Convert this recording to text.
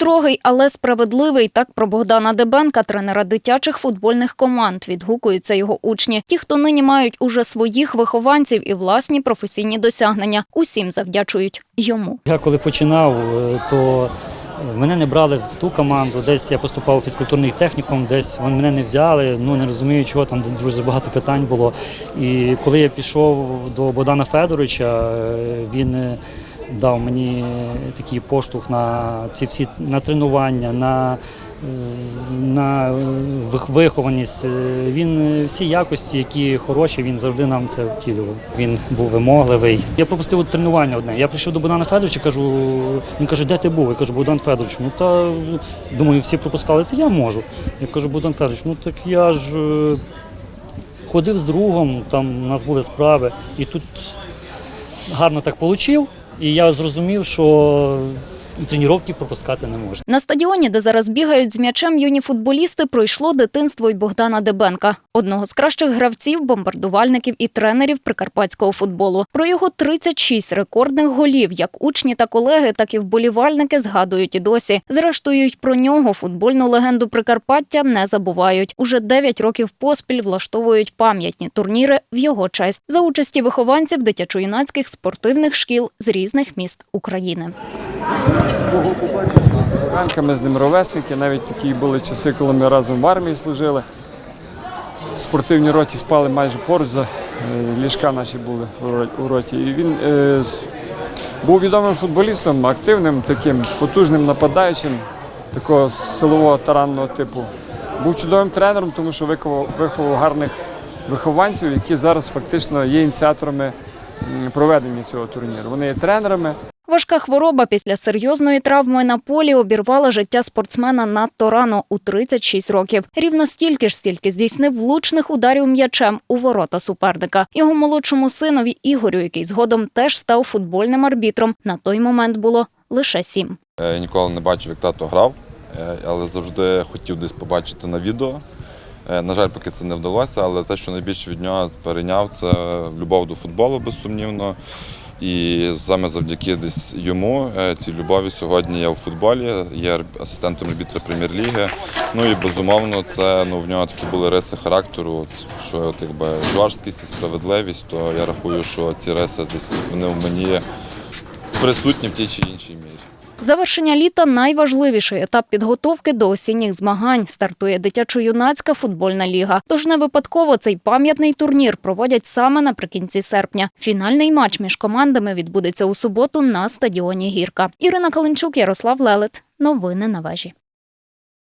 Строгий, але справедливий. Так про Богдана Дебенка, тренера дитячих футбольних команд. Відгукуються його учні. Ті, хто нині мають уже своїх вихованців і власні професійні досягнення. Усім завдячують йому. Я коли починав, е, то мене не брали в ту команду. Десь я поступав у фізкультурний технікум, десь вони мене не взяли. Ну не розумію, чого там дуже багато питань було. І коли я пішов до Богдана Федоровича, е, він е, дав мені такий поштовх на ці всі на тренування, на е, на вихованість. Е, Він е, всі якості, які хороші, він завжди нам це втілював. Він був вимогливий. Я пропустив тренування одне. Я прийшов до Богдана Федоровича, кажу, він каже, де ти був? Я кажу, Богдан Федорович, ну та думаю, всі пропускали, то я можу. Я кажу, Богдан Федорович, ну так я ж е, ходив з другом, там у нас були справи, і тут гарно так получив, і я зрозумів, що тренування пропускати не можна. На стадіоні, де зараз бігають з м'ячем юні футболісти, пройшло дитинство й Богдана Дебенка, одного з кращих гравців, бомбардувальників і тренерів прикарпатського футболу. Про його 36 рекордних голів, як учні та колеги, так і вболівальники згадують і досі. Зрештою, й про нього футбольну легенду Прикарпаття не забувають. Уже 9 років поспіль влаштовують пам'ятні турніри в його честь за участі вихованців дитячо-юнацьких спортивних шкіл з різних міст України. Ранка ми з ним ровесники, навіть такі були часи, коли ми разом в армії служили. В спортивній роті спали майже поруч, за, е, ліжка наші були у роті. І він е, був відомим футболістом, активним, таким потужним нападаючим, такого силового таранного типу. Був чудовим тренером, тому що виховав, виховав гарних вихованців, які зараз фактично є ініціаторами проведення цього турніру. Вони є тренерами, Важка хвороба після серйозної травми на полі обірвала життя спортсмена надто рано у 36 років. Рівно стільки ж стільки здійснив влучних ударів м'ячем у ворота суперника. Його молодшому синові Ігорю, який згодом теж став футбольним арбітром, на той момент було лише сім. Я ніколи не бачив, як тато грав, е, але завжди хотів десь побачити на відео. Е, На жаль, поки це не вдалося, але те, що найбільше від нього перейняв, це любов до футболу, безсумнівно. І саме завдяки десь йому, е, цій любові, сьогодні я в футболі, є асистентом арбітра прем'єр-ліги. Ну і безумовно, це ну, в нього такі були риси характеру, що от, якби жорсткість і справедливість, то я рахую, що ці риси десь вони в мені присутні в тій чи іншій мірі. Завершення літа найважливіший етап підготовки до осінніх змагань. Стартує дитячо-юнацька футбольна ліга. Тож не випадково цей пам'ятний турнір проводять саме наприкінці серпня. Фінальний матч між командами відбудеться у суботу на стадіоні Гірка. Ірина Калинчук, Ярослав Лелет. Новини на вежі.